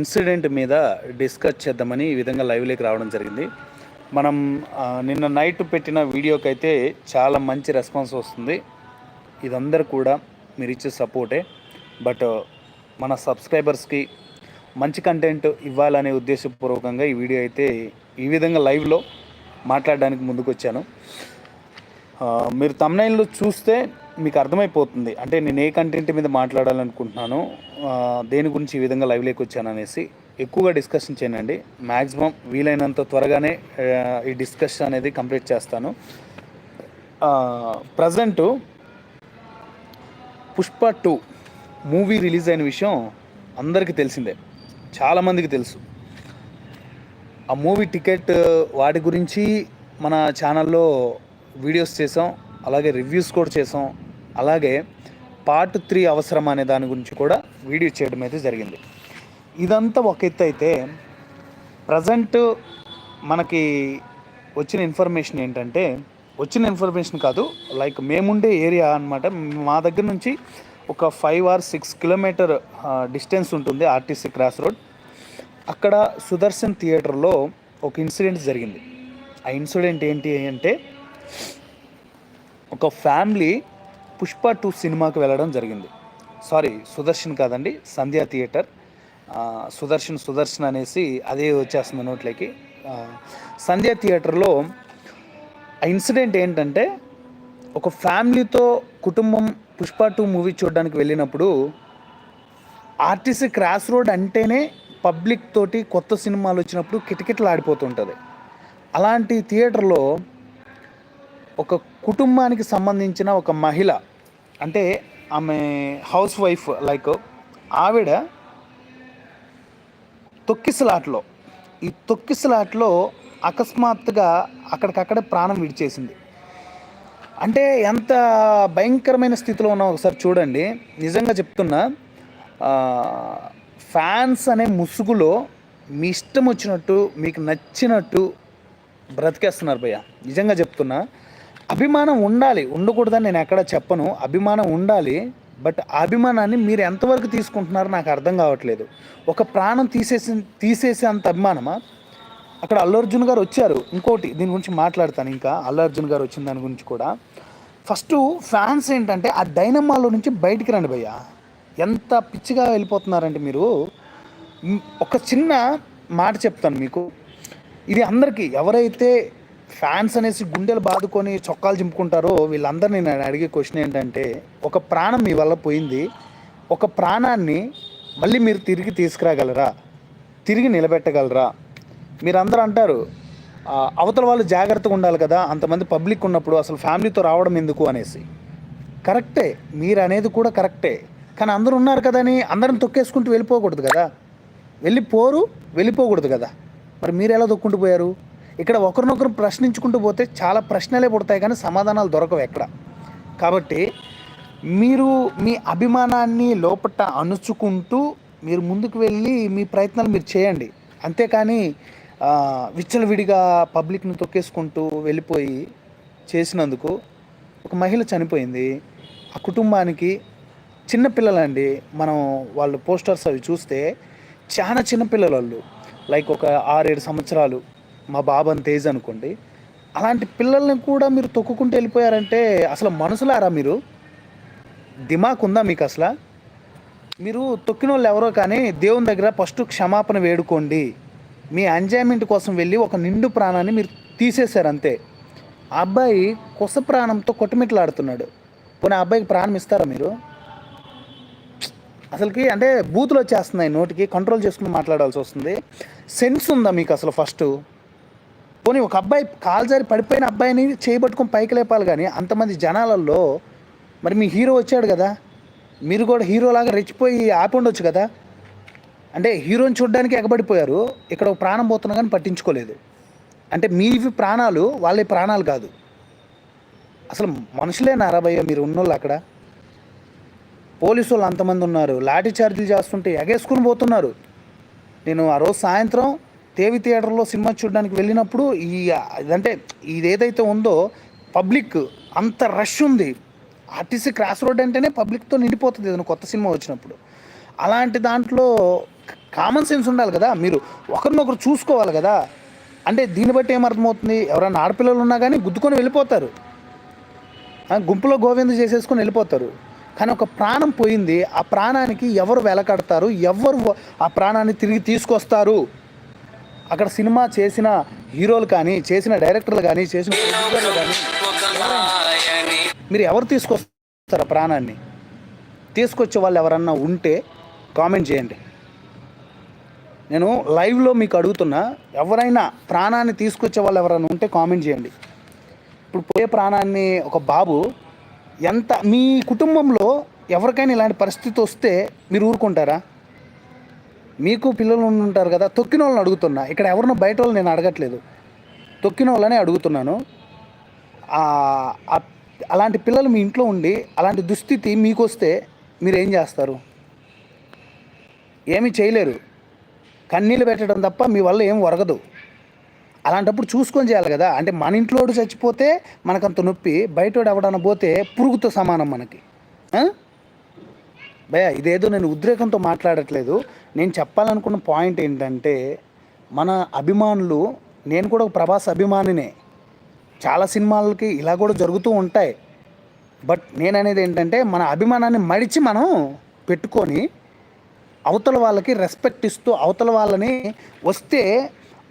Incident మీద discuss చేద్దామని ఈ విధంగా లైవ్లోకి రావడం జరిగింది. మనం నిన్న నైట్ పెట్టిన వీడియోకి అయితే చాలా మంచి రెస్పాన్స్ వస్తుంది. ఇదందరూ కూడా మీరు ఇచ్చే సపోర్టే. బట్ మన సబ్స్క్రైబర్స్కి మంచి కంటెంట్ ఇవ్వాలనే ఉద్దేశపూర్వకంగా ఈ వీడియో అయితే ఈ విధంగా లైవ్లో మాట్లాడడానికి ముందుకు వచ్చాను మీరు తమ్నైన్లో చూస్తే మీకు అర్థమైపోతుంది. అంటే నేను ఏ కంటెంట్ మీద మాట్లాడాలనుకుంటున్నాను దేని గురించి ఈ విధంగా లైవ్లోకి వచ్చాను అనేసి ఎక్కువగా డిస్కషన్ చేయనండి. మ్యాక్సిమం వీలైనంత త్వరగానే ఈ డిస్కషన్ అనేది కంప్లీట్ చేస్తాను. Present Pushpa two movie release అయిన విషయం అందరికీ తెలిసిందే. చాలామందికి తెలుసు. ఆ మూవీ టికెట్ వాటి గురించి మన ఛానల్లో వీడియోస్ చేసాం అలాగే రివ్యూస్ కూడా చేసాం. అలాగే పార్ట్ త్రీ అవసరం అనే దాని గురించి కూడా వీడియో చేయడం అయితే జరిగింది. ఇదంతా ఒక ఎత్తు అయితే ప్రజెంట్ మనకి వచ్చిన ఇన్ఫర్మేషన్ ఏంటంటే వచ్చిన ఇన్ఫర్మేషన్ కాదు లైక్ మేముండే ఏరియా అన్నమాట. మా దగ్గర నుంచి ఒక five or six kilometer distance ఉంటుంది ఆర్టీసీ క్రాస్ రోడ్ అక్కడ సుదర్శన్ థియేటర్లో ఒక ఇన్సిడెంట్ జరిగింది. ఆ ఇన్సిడెంట్ ఏంటి అంటే ఒక ఫ్యామిలీ పుష్ప టూ సినిమాకి వెళ్ళడం జరిగింది. సారీ సుదర్శన్ కాదండి సంధ్యా థియేటర్. సుదర్శన్ సుదర్శన్ అనేసి అదే వచ్చేస్తుంది నోట్లోకి. సంధ్యా థియేటర్లో ఆ ఇన్సిడెంట్ ఏంటంటే ఒక ఫ్యామిలీతో కుటుంబం పుష్ప టూ మూవీ చూడడానికి వెళ్ళినప్పుడు ఆర్టీసీ క్రాస్ రోడ్ అంటేనే పబ్లిక్ తోటి కొత్త సినిమాలు వచ్చినప్పుడు కిటకిటలు ఆడిపోతుంటుంది అలాంటి థియేటర్లో ఒక కుటుంబానికి సంబంధించిన ఒక మహిళ అంటే ఆమె హౌస్ వైఫ్ లైక్ ఆవిడ తొక్కిసలాట్లో ఈ తొక్కిసలాట్లో అకస్మాత్తుగా అక్కడికక్కడే ప్రాణం విడిచేసింది. అంటే ఎంత భయంకరమైన స్థితిలో ఉన్నా ఒకసారి చూడండి. నిజంగా చెప్తున్నా ఫ్యాన్స్ అనే ముసుగులో మీ ఇష్టం వచ్చినట్టు మీకు నచ్చినట్టు బ్రతికేస్తున్నారు భయ్య. నిజంగా చెప్తున్నా అభిమానం ఉండాలి. ఉండకూడదని నేను ఎక్కడ చెప్పను. అభిమానం ఉండాలి. బట్ ఆ అభిమానాన్ని మీరు ఎంతవరకు తీసుకుంటున్నారో నాకు అర్థం కావట్లేదు. ఒక ప్రాణం తీసేసి తీసేసే అంత అభిమానమా? అక్కడ అల్లు అర్జున్ గారు వచ్చారు. ఇంకోటి దీని గురించి మాట్లాడతాను ఇంకా. అల్లు అర్జున్ గారు వచ్చిన దాని గురించి కూడా. ఫస్ట్ ఫ్యాన్స్ ఏంటంటే ఆ డైనమాలో నుంచి బయటికి రండి భయ్య. ఎంత పిచ్చిగా వెళ్ళిపోతున్నారంటే మీరు. ఒక చిన్న మాట చెప్తాను మీకు. ఇది అందరికీ ఎవరైతే ఫ్యాన్స్ అనేసి గుండెలు బాదుకొని చొక్కాలు చింపుకుంటారో వీళ్ళందరినీ నేను అడిగే క్వశ్చన్ ఏంటంటే ఒక ప్రాణం మీ వల్ల పోయింది ఒక ప్రాణాన్ని మళ్ళీ మీరు తిరిగి తీసుకురాగలరా? తిరిగి నిలబెట్టగలరా? మీరందరూ అంటారు అవతల వాళ్ళు జాగ్రత్తగా ఉండాలి కదా అంతమంది పబ్లిక్ ఉన్నప్పుడు అసలు ఫ్యామిలీతో రావడం ఎందుకు? అనేసి. కరెక్టే మీరు అనేది కూడా కరెక్టే. కానీ అందరూ ఉన్నారు కదా అని అందరం తొక్కేసుకుంటూ వెళ్ళిపోకూడదు కదా. వెళ్ళిపోరు వెళ్ళిపోకూడదు కదా. మరి మీరు ఎలా తొక్కుంటూ పోయారు? ఇక్కడ ఒకరినొకరు ప్రశ్నించుకుంటూ పోతే చాలా ప్రశ్నలే పుడతాయి కానీ సమాధానాలు దొరకవు ఎక్కడ. కాబట్టి మీరు మీ అభిమానాన్ని లోపట అణుచుకుంటూ మీరు ముందుకు వెళ్ళి మీ ప్రయత్నాలు మీరు చేయండి. అంతేకాని విచ్చలవిడిగా పబ్లిక్ని తొక్కేసుకుంటూ వెళ్ళిపోయి చేసినందుకు ఒక మహిళ చనిపోయింది. ఆ కుటుంబానికి చిన్నపిల్లలండి మనం వాళ్ళు పోస్టర్స్ అవి చూస్తే చాలా చిన్నపిల్లలు వాళ్ళు లైక్ ఒక ఆరేడు సంవత్సరాలు మా బాబు తేజ్ అనుకోండి అలాంటి పిల్లల్ని కూడా మీరు తొక్కుకుంటూ వెళ్ళిపోయారంటే అసలు మనసులారా మీరు? దిమాక్ ఉందా మీకు అసలు? మీరు తొక్కిన వాళ్ళు ఎవరో కానీ దేవుని దగ్గర ఫస్ట్ క్షమాపణ వేడుకోండి. మీ ఎంజాయ్మెంట్ కోసం వెళ్ళి ఒక నిండు ప్రాణాన్ని మీరు తీసేశారు అంతే. ఆ అబ్బాయి కొస ప్రాణంతో కొట్టుమిట్లాడుతున్నాడు. పోనీ ఆ అబ్బాయికి ప్రాణం ఇస్తారా మీరు? అసలుకి అంటే బూతులు వచ్చేస్తున్నాయి నోటికి కంట్రోల్ చేసుకుని మాట్లాడాల్సి వస్తుంది. సెన్స్ ఉందా మీకు అసలు ఫస్ట్? పోనీ ఒక అబ్బాయి కాల్జారి పడిపోయిన అబ్బాయిని చేయబట్టుకొని పైకి లేపాలి కానీ అంతమంది జనాలలో మరి మీ హీరో వచ్చాడు కదా మీరు కూడా హీరోలాగా రెచ్చిపోయి ఆపి ఉండొచ్చు కదా. అంటే హీరోని చూడడానికి ఎగబడిపోయారు ఇక్కడ ఒక ప్రాణం పోతున్నా కానీ పట్టించుకోలేదు. అంటే మీవి ప్రాణాలు వాళ్ళ ప్రాణాలు కాదు. అసలు మనుషులేనా అరవయ్య మీరు ఉన్నోళ్ళు అక్కడ? పోలీసు వాళ్ళు అంతమంది ఉన్నారు లాఠీ చార్జీలు చేస్తుంటే ఎగేసుకుని పోతున్నారు. నేను ఆ రోజు సాయంత్రం దేవి థియేటర్లో సినిమా చూడడానికి వెళ్ళినప్పుడు ఈ అంటే ఇదేదైతే ఉందో పబ్లిక్ అంత రష్ ఉంది. ఆర్టీసీ క్రాస్ రోడ్ అంటేనే పబ్లిక్తో నిండిపోతుంది ఏదైనా కొత్త సినిమా వచ్చినప్పుడు. అలాంటి దాంట్లో కామన్ సెన్స్ ఉండాలి కదా. మీరు ఒకరినొకరు చూసుకోవాలి కదా. అంటే దీన్ని బట్టి ఏమర్థమవుతుంది? ఎవరైనా ఆడపిల్లలు ఉన్నా కానీ గుద్దుకొని వెళ్ళిపోతారు. గుంపులో గోవింద చేసేసుకొని వెళ్ళిపోతారు. కానీ ఒక ప్రాణం పోయింది. ఆ ప్రాణానికి ఎవరు వెలకడతారు? ఎవరు ఆ ప్రాణాన్ని తిరిగి తీసుకొస్తారు? అక్కడ సినిమా చేసిన హీరోలు కానీ చేసిన డైరెక్టర్లు కానీ చేసిన కానీ మీరు ఎవరు తీసుకొస్తారా ప్రాణాన్ని? తీసుకొచ్చే వాళ్ళు ఎవరన్నా ఉంటే కామెంట్ చేయండి. నేను లైవ్లో మీకు అడుగుతున్నా ఎవరైనా ప్రాణాన్ని తీసుకొచ్చే వాళ్ళు ఎవరైనా ఉంటే కామెంట్ చేయండి. ఇప్పుడు పోయే ప్రాణాన్ని ఒక బాబు ఎంత మీ కుటుంబంలో ఎవరికైనా ఇలాంటి పరిస్థితి వస్తే మీరు ఊరుకుంటారా? మీకు పిల్లలు ఉంటారు కదా తొక్కిన వాళ్ళని అడుగుతున్నా. ఇక్కడ ఎవరినో బయట వాళ్ళు నేను అడగట్లేదు. తొక్కిన వాళ్ళనే అడుగుతున్నాను. అలాంటి పిల్లలు మీ ఇంట్లో ఉండి అలాంటి దుస్థితి మీకు వస్తే మీరు ఏం చేస్తారు? ఏమీ చేయలేరు. కన్నీళ్ళు పెట్టడం తప్ప మీ వల్ల ఏం ఒరగదు. అలాంటప్పుడు చూసుకొని చేయాలి కదా. అంటే మన ఇంట్లోడు చచ్చిపోతే మనకంత నొప్పి బయటోడు ఎవడన్నా పోతే పురుగుతో సమానం మనకి. భయ ఇదేదో నేను ఉద్రేకంతో మాట్లాడట్లేదు. నేను చెప్పాలనుకున్న పాయింట్ ఏంటంటే మన అభిమానులు నేను కూడా ఒక ప్రభాస్ అభిమానినే. చాలా సినిమాలకి ఇలా కూడా జరుగుతూ ఉంటాయి. బట్ నేను అనేది ఏంటంటే మన అభిమానాన్ని మడిచి మనం పెట్టుకొని అవతల వాళ్ళకి రెస్పెక్ట్ ఇస్తూ అవతల వాళ్ళని వస్తే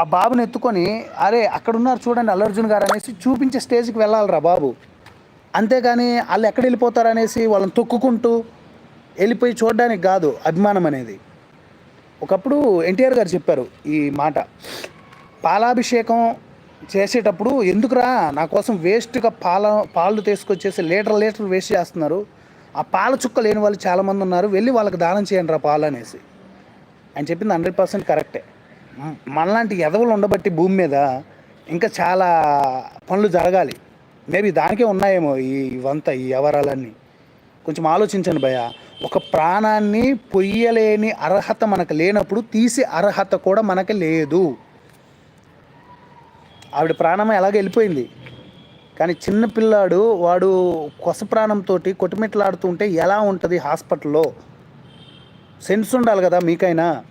ఆ బాబుని ఎత్తుకొని అరే అక్కడున్నారు చూడండి అల్లర్జున్ గారు అనేసి చూపించే స్టేజ్కి వెళ్ళాలిరా బాబు. అంతేగాని వాళ్ళు ఎక్కడ వెళ్ళిపోతారు అనేసి వాళ్ళని తొక్కుకుంటూ వెళ్ళిపోయి చూడడానికి కాదు అభిమానం అనేది. ఒకప్పుడు ఎన్టీఆర్ గారు చెప్పారు ఈ మాట. పాలాభిషేకం చేసేటప్పుడు ఎందుకురా నా కోసం వేస్ట్గా పాల పాలు తీసుకొచ్చేసి లీటర్ లీటర్ వేస్ట్ చేస్తున్నారు. ఆ పాల చుక్క లేని వాళ్ళు చాలామంది ఉన్నారు వెళ్ళి వాళ్ళకి దానం చేయండి రా పాలు అనేసి. ఆయన చెప్పింది హండ్రెడ్ పర్సెంట్ కరెక్టే. మనలాంటి ఎదవలు ఉండబట్టి భూమి మీద ఇంకా చాలా పనులు జరగాలి. మేబీ దానికే ఉన్నాయేమో ఈ ఇవంతా ఈ వ్యవహారాలన్నీ. కొంచెం ఆలోచించండి భయ ఒక ప్రాణాన్ని పొయ్యలేని అర్హత మనకు లేనప్పుడు తీసే అర్హత కూడా మనకు లేదు. ఆవిడ ప్రాణం ఎలాగ వెళ్ళిపోయింది? కానీ చిన్నపిల్లాడు వాడు కొస ప్రాణంతో కొట్టుమిట్లాడుతుంటే ఎలా ఉంటుంది హాస్పిటల్లో? సెన్స్ ఉండాలి కదా మీకైనా.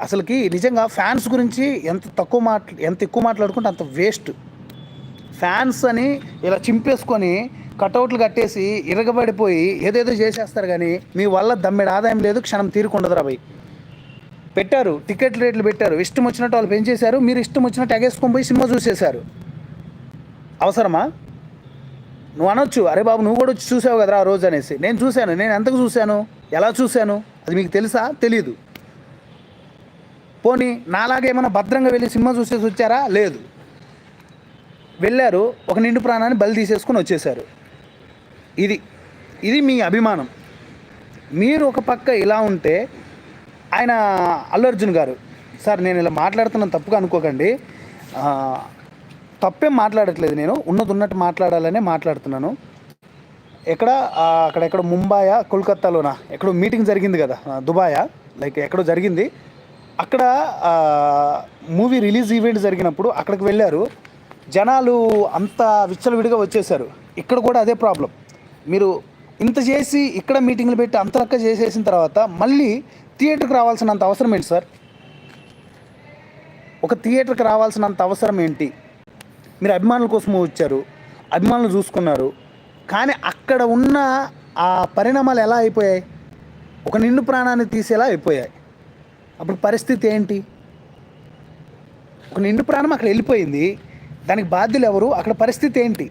అసలుకి నిజంగా ఫ్యాన్స్ గురించి ఎంత తక్కువ మాట్లా ఎంత ఎక్కువ మాట్లాడుకుంటే అంత వేస్ట్. ఫ్యాన్స్ అని ఇలా చింపేసుకొని కటౌట్లు కట్టేసి ఇరగబడిపోయి ఏదేదో చేసేస్తారు కానీ మీ వల్ల దమ్మెడు ఆదాయం లేదు క్షణం తీరుకుండదు భయ్. పెట్టారు టికెట్ రేట్లు పెట్టారు. ఇష్టం వచ్చినట్టు వాళ్ళు పెంచేశారు మీరు ఇష్టం వచ్చినట్టు ఎగేసుకొని పోయి సినిమా చూసేశారు. అవసరమా? నువ్వు అనొచ్చు. అరే బాబు నువ్వు కూడా వచ్చి చూసావు కదరా ఆ రోజు అనేసి. నేను చూశాను. నేను ఎంతకు చూశాను? ఎలా చూశాను? అది మీకు తెలుసా? తెలీదు. పోనీ నాలాగా ఏమైనా భద్రంగా వెళ్ళి సినిమా చూసేసి వచ్చారా? లేదు. వెళ్ళారు ఒక నిండు ప్రాణాన్ని బలి తీసేసుకొని వచ్చేసారు ఇది ఇది మీ అభిమానం. మీరు ఒక పక్క ఇలా ఉంటే ఆయన అల్లు అర్జున్ గారు సార్ నేను ఇలా మాట్లాడుతున్నాను తప్పుగా అనుకోకండి. తప్పేం మాట్లాడట్లేదు నేను ఉన్నది ఉన్నట్టు మాట్లాడాలనే మాట్లాడుతున్నాను. ఎక్కడ అక్కడ ఎక్కడ ముంబాయా కోల్కత్తాలోనా? ఎక్కడో మీటింగ్ జరిగింది కదా దుబాయా లైక్ ఎక్కడో జరిగింది. అక్కడ మూవీ రిలీజ్ ఈవెంట్ జరిగినప్పుడు అక్కడికి వెళ్ళారు. జనాలు అంత విచ్చలవిడిగా వచ్చేసారు. ఇక్కడ కూడా అదే ప్రాబ్లం. మీరు ఇంత చేసి ఇక్కడ మీటింగ్లు పెట్టి అంత లెక్క చేసేసిన తర్వాత మళ్ళీ థియేటర్కి రావాల్సినంత అవసరం ఏంటి సార్? ఒక థియేటర్కి రావాల్సినంత అవసరం ఏంటి? మీరు అభిమానుల కోసం వచ్చారు అభిమానులు చూసుకున్నారు కానీ అక్కడ ఉన్న ఆ పరిణామాలు ఎలా అయిపోయాయి? ఒక నిండు ప్రాణాన్ని తీసేలా అయిపోయాయి. అప్పుడు పరిస్థితి ఏంటి? ఒక నిండు ప్రాణం అక్కడ వెళ్ళిపోయింది దానికి బాధ్యులు ఎవరు? అక్కడ పరిస్థితి ఏంటి?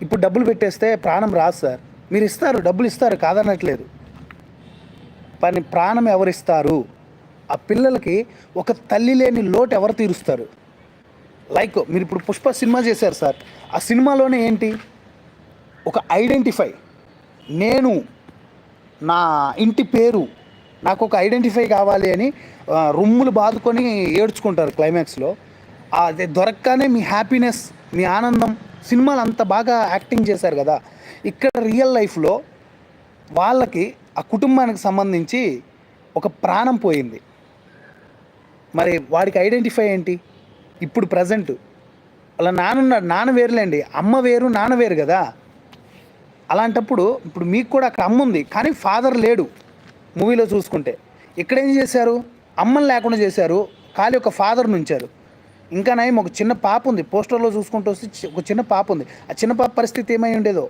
ఇప్పుడు డబ్బులు పెట్టేస్తే ప్రాణం రాదు సార్. మీరు ఇస్తారు డబ్బులు ఇస్తారు కాదనట్లేదు. కానీ ప్రాణం ఎవరిస్తారు ఆ పిల్లలకి ఒక తల్లి లేని లోటు ఎవరు తీరుస్తారు? లైక్ మీరు ఇప్పుడు పుష్ప సినిమా చేశారు సార్. ఆ సినిమాలోనే ఏంటి? ఒక ఐడెంటిఫై. నేను నా ఇంటి పేరు నాకు ఒక ఐడెంటిఫై కావాలి అని ఆ, రొమ్ములు బాదుకొని ఏడ్చుకుంటారు క్లైమాక్స్లో అది దొరకగానే మీ హ్యాపీనెస్ మీ ఆనందం సినిమాలు అంత బాగా యాక్టింగ్ చేశారు కదా. ఇక్కడ రియల్ లైఫ్లో వాళ్ళకి ఆ కుటుంబానికి సంబంధించి ఒక ప్రాణం పోయింది. మరి వాడికి ఐడెంటిఫై ఏంటి? ఇప్పుడు ప్రజెంట్. అలా నాన్న నాన్న వేరులేండి. అమ్మ వేరు నాన్న వేరు కదా. అలాంటప్పుడు ఇప్పుడు మీకు కూడా అక్కడ అమ్మ ఉంది. కానీ ఫాదర్ లేడు మూవీలో చూసుకుంటే. ఇక్కడ ఏం చేశారు? అమ్మని లేకుండా చేశారు. ఖాళీ ఒక ఫాదర్ని ఉంచారు. ఇంకా నయం ఒక చిన్న పాప ఉంది. పోస్టర్లో చూసుకుంటూ వస్తే చి- ఒక చిన్న పాప ఉంది. ఆ చిన్న పాప పరిస్థితి ఏమై ఉండేదో?